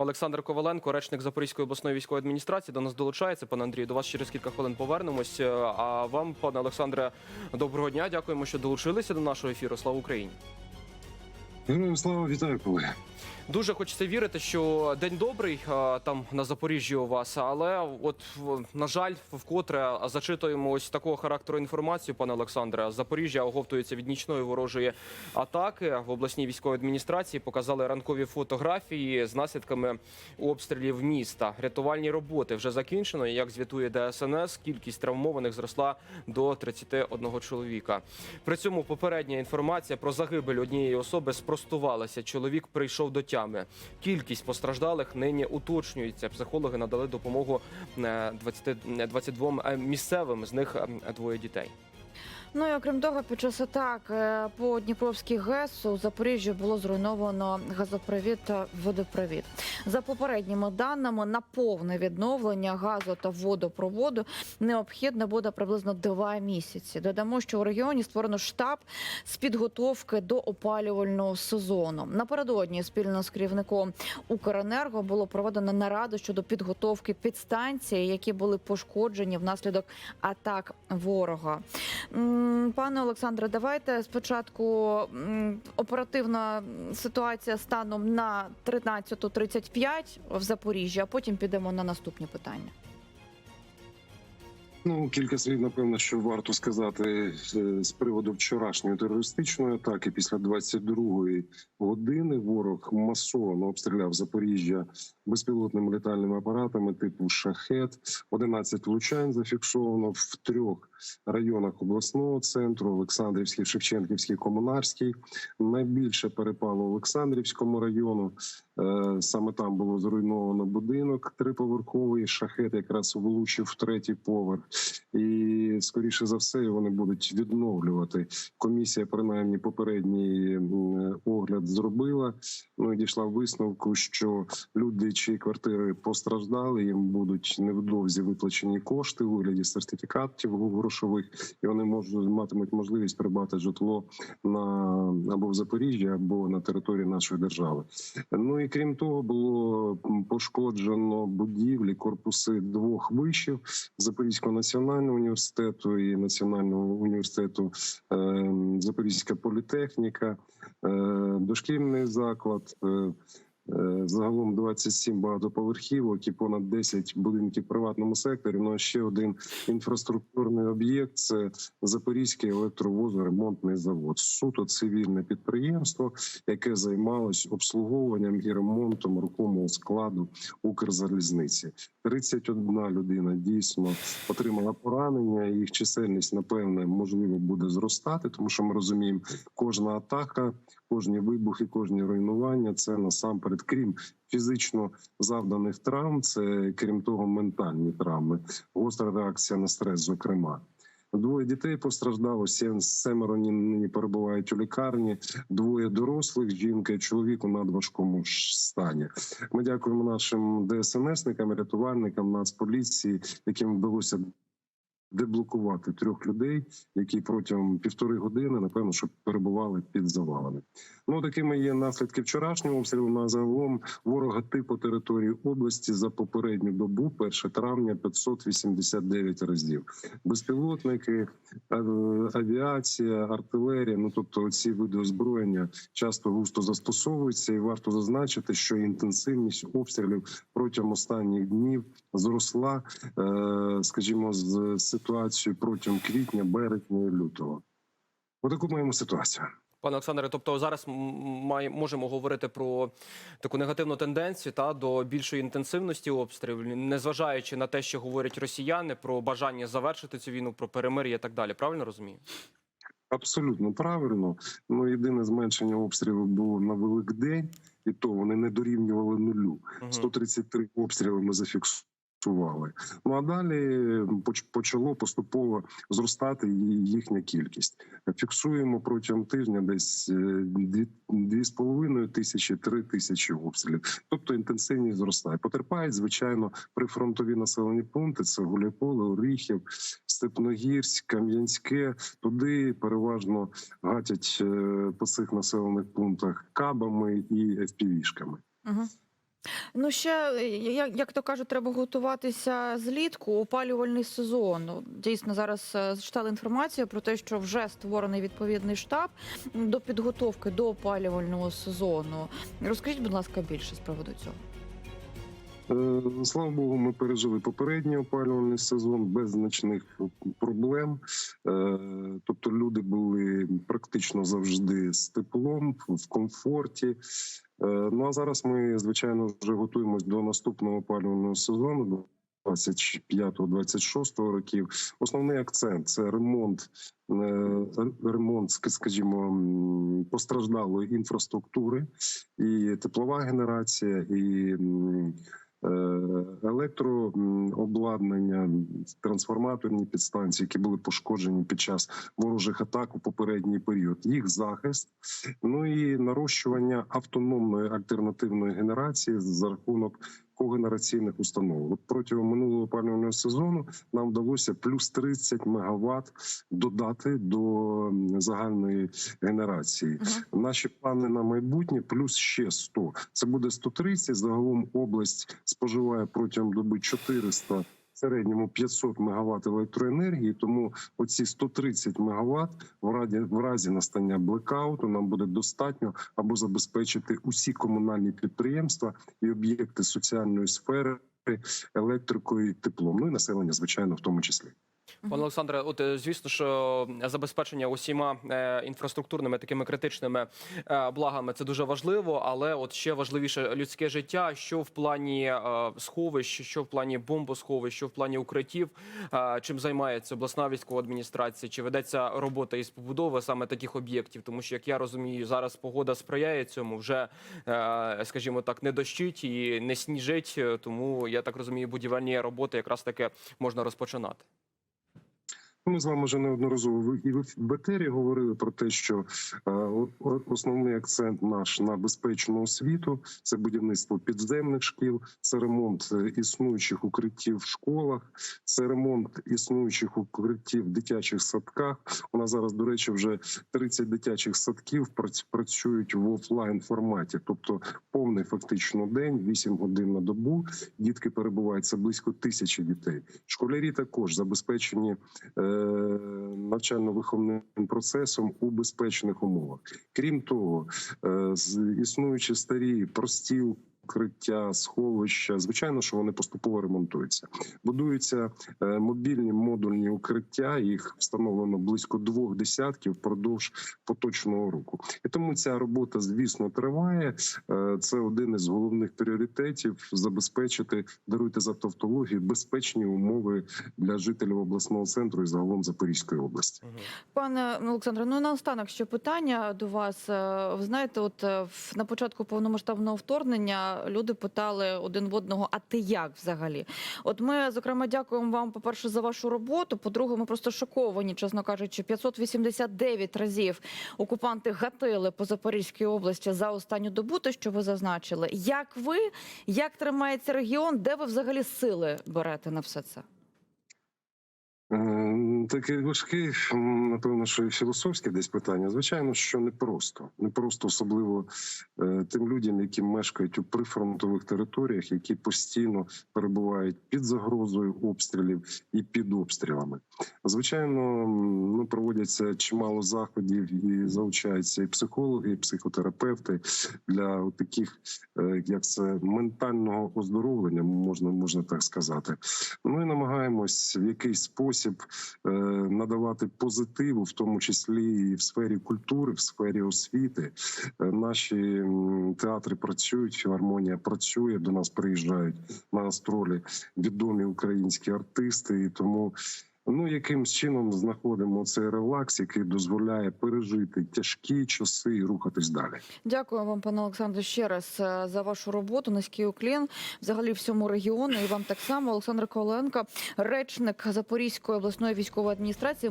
Олександр Коваленко, речник Запорізької обласної військової адміністрації, до нас долучається. Пане Андрію, до вас через кілька хвилин повернемось. Е, А вам, пане Олександре, доброго дня. Дякуємо, що долучилися до нашого ефіру. Слава Україні! Героям слава вітаю, колеги. Дуже хочеться вірити, що день добрий там на Запоріжжі у вас, але от на жаль, вкотре зачитуємо ось такого характеру інформацію, пане Олександре. Запоріжжя оговтується від нічної ворожої атаки в обласній військовій адміністрації. Показали ранкові фотографії з наслідками обстрілів міста. Рятувальні роботи вже закінчено. Як звітує ДСНС, кількість травмованих зросла до 31 чоловіка. При цьому попередня інформація про загибель однієї особи спростувалася. Чоловік прийшов до тями. Кількість постраждалих нині уточнюється. Психологи надали допомогу е, 20, е, 22 е, місцевим, з них е, двоє дітей. Ну і окрім того, під час атак е, по Дніпровській ГЕС у Запоріжжі було зруйновано газопровід та водопровід. За попередніми даними, на повне відновлення газу та водопроводу необхідно буде приблизно два місяці. Додамо, що у регіоні створено штаб з підготовки до опалювального сезону. Напередодні спільно з керівником Укренерго було проведено нараду щодо підготовки підстанцій, які були пошкоджені внаслідок атак ворога. Пане Олександре, давайте спочатку оперативна ситуація станом на 13.35 в Запоріжжі, а потім підемо на наступні питання. Ну кілька слів, напевно, що варто сказати е, з приводу вчорашньої терористичної атаки. Після 22-ї години ворог масово обстріляв Запоріжжя безпілотними літальними апаратами типу шахет. 11 влучань зафіксовано в трьох районах обласного центру: Олександрівський, Шевченківський, Комунарський. Найбільше перепало Олександрівському району. Е, Саме там було зруйновано будинок триповерховий. Шахет якраз влучив в третій поверх, і скоріше за все вони будуть відновлювати. Комісія, принаймні, попередній огляд зробила. Ну і дійшла висновку, що люди, чиї квартири постраждали, їм будуть невдовзі виплачені кошти у вигляді сертифікатів грошових, і вони можуть матимуть можливість придбати житло на або в Запоріжжі, або на території нашої держави. Ну і крім того, було пошкоджено будівлі, корпуси двох вишів Запорізького національного університету і Національного університету е, Запорізька політехніка, е, дошкільний заклад. Е, Загалом 27 багатоповерхівок і понад 10 будинків в приватному секторі. Ну а ще один інфраструктурний об'єкт це Запорізький електровозоремонтний завод. Суто цивільне підприємство, яке займалось обслуговуванням і ремонтом рухомого складу Укрзалізниці. 31 людина дійсно отримала поранення. Їх чисельність напевне можливо буде зростати, тому що ми розуміємо, кожна атака, кожні вибухи, кожні руйнування це насамперед, крім фізично завданих травм, це крім того, ментальні травми, гостра реакція на стрес, зокрема. Двоє дітей постраждало, семеро нині перебувають у лікарні. Двоє дорослих, жінка і чоловік у надважкому стані. Ми дякуємо нашим ДСНСникам, рятувальникам, нацполіції, яким вдалося деблокувати трьох людей, які протягом півтори години, напевно, що перебували під завалами. Ну такими є наслідки вчорашнього обстрілу. На загалом ворога типу території області за попередню добу, 1 травня, 589 разів. Безпілотники, авіація, артилерія. Ну тобто, ці види озброєння часто густо застосовуються, і варто зазначити, що інтенсивність обстрілів протягом останніх днів зросла, е, скажімо, з ситуацією протягом квітня, березня і лютого. Отаку маємо ситуацію. Пане Олександре, тобто зараз має, можемо говорити про таку негативну тенденцію та до більшої інтенсивності обстрілів, незважаючи на те, що говорять росіяни про бажання завершити цю війну, про перемир'я і так далі. Правильно розумію? Абсолютно правильно. Ну єдине зменшення обстрілів було на Великдень, і то вони не дорівнювали нулю. Мгм. 133 обстріли ми зафіксували. Ну а далі поч- почало поступово зростати їхня кількість. Фіксуємо протягом тижня десь е, дві дві з половиною тисячі, три тисячі обстрілів. Тобто інтенсивність зростає. Потерпають звичайно прифронтові населені пункти. Це Гуляйполе, Оріхів, Степногірськ, Кам'янське. Туди переважно гатять е, по цих населених пунктах кабами і FPV-шками. Угу. Ну ще е, як, як то кажуть, треба готуватися злітку, опалювальний сезон. Ну, Дійсно, зараз е, читали інформацію про те, що вже створений відповідний штаб до підготовки до опалювального сезону. Розкажіть, будь ласка, більше з приводу цього. Е, Слава Богу, ми пережили попередній опалювальний сезон без значних проблем. Е, Тобто люди були практично завжди з теплом, в комфорті. Е, Ну а зараз ми, звичайно, вже готуємось до наступного опалювального сезону. до 25-26 років основний акцент це ремонт, е, ремонт, скажімо, постраждалої інфраструктури, і теплова генерація, і електрообладнання, трансформаторні підстанції, які були пошкоджені під час ворожих атак у попередній період. Їх захист, ну і нарощування автономної альтернативної генерації за рахунок когенераційних установ. От протягом минулого опалювального сезону нам вдалося плюс 30 мегаватт додати до загальної генерації. Наші плани на майбутнє плюс ще 100. Це буде 130. Загалом область споживає протягом доби 400, в середньому 500 мегаватт електроенергії. Тому оці 130 мегаватт в раді в разі настання блекауту нам буде достатньо або забезпечити усі комунальні підприємства і об'єкти соціальної сфери електрикою і теплом. Ну і населення, звичайно, в тому числі. Пане Олександре, от е, звісно, що забезпечення усіма е, інфраструктурними такими критичними е, благами це дуже важливо, але от ще важливіше людське життя. Що в плані сховищ, що в плані бомбосховищ, що в плані укриттів, чим займається обласна військова адміністрація? Чи ведеться робота із побудови саме таких об'єктів? Тому що, як я розумію, зараз погода сприяє цьому, вже скажімо так, не дощить і не сніжить. Тому я так розумію, будівельні роботи якраз таки можна розпочинати. Ми з вами вже неодноразово і в етері говорили про те, що е, основний акцент наш на безпечну освіту це будівництво підземних шкіл, це ремонт е, існуючих укриттів в школах, це ремонт існуючих укриттів в дитячих садках. У нас зараз, до речі, вже 30 дитячих садків прац- працюють в офлайн форматі, тобто повний фактично день, 8 годин на добу. Дітки перебувають це близько тисячі дітей. Школярі також забезпечені е, навчально-виховним процесом у безпечних умовах. Крім того, е, з- існуючі старі прості укриття, сховища, звичайно, що вони поступово ремонтуються. Будуються е, мобільні модульні укриття. Їх встановлено близько двох десятків впродовж поточного року. І тому ця робота, звісно, триває. Е, Це один із головних пріоритетів забезпечити даруйте за тавтологію безпечні умови для жителів обласного центру і загалом Запорізької області. Пане Олександре, ну наостанок ще питання до вас. Е, Ви знаєте, от в- на початку повномасштабного вторгнення люди питали один в одного: а ти як взагалі? От ми, зокрема, дякуємо вам, по-перше, за вашу роботу. По-друге, ми просто шоковані, чесно кажучи, 589 разів окупанти гатили по Запорізькій області за останню добу. Те, що ви зазначили, як ви, як тримається регіон, де ви взагалі сили берете на все це? Е, Таке важке, напевно, що і філософське десь питання. Звичайно, що не просто, не просто особливо е, тим людям, які мешкають у прифронтових територіях, які постійно перебувають під загрозою обстрілів і під обстрілами. Звичайно, ну проводяться чимало заходів і залучаються і психологи, і психотерапевти для таких, е, як це ментального оздоровлення, можна можна так сказати. Ми намагаємось в якийсь спосіб е, надавати позитиву, в тому числі і в сфері культури, в сфері освіти. Е, Наші театри працюють, філармонія працює. До нас приїжджають на гастролі відомі українські артисти, і тому. Ну, якимсь чином знаходимо цей релакс, який дозволяє пережити тяжкі часи і рухатись далі. Дякую вам, пане Олександре, ще раз е, за вашу роботу. Низький уклін взагалі всьому регіону. І вам так само Олександр Коленко, речник Запорізької обласної військової адміністрації.